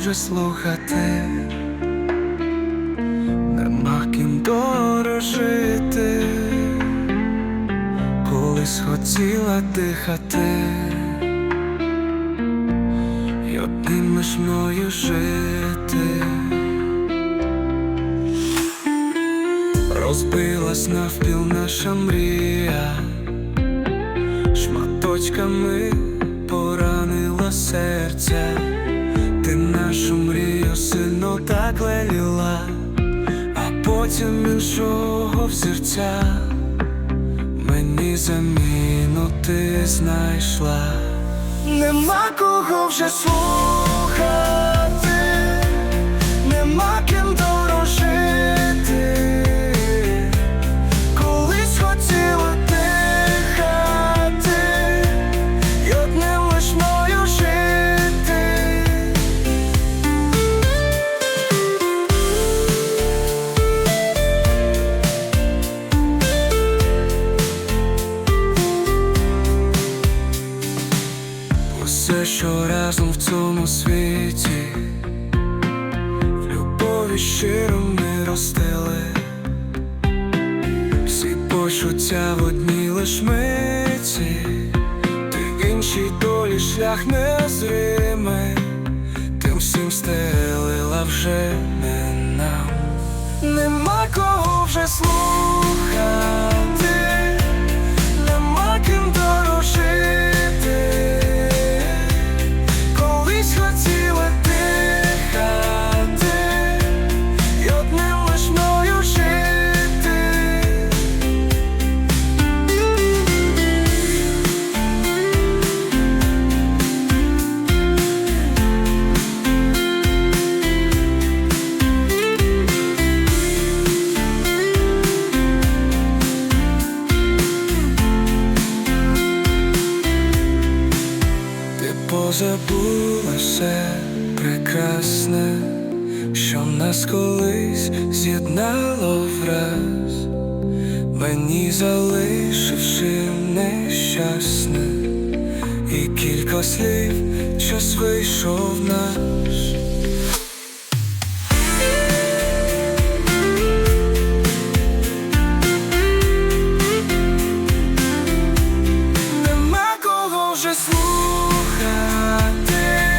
вже слухати, нема ким дорожити, колись хотіла дихати, й одним лиш мною жити. Розбилась навпіл наша мрія, шматочками поранила серця, ти нашу мрію сильно так леліла, а потім іншого взірця мені заміну ти знайшла. Нема кого вже слухати, Усе, що разом в цьому світі, в любові щиро ми ростили, всі почуття в одній лиш миті, ти іншій долі шлях незримий, тим всім стелила вже не нам. Нема кого вже слухати, забула все прекрасне, що нас колись з'єднало враз, мені залишивши нещасне, і кілька слів час вийшов наш. Нема кого вже слухати Yeah.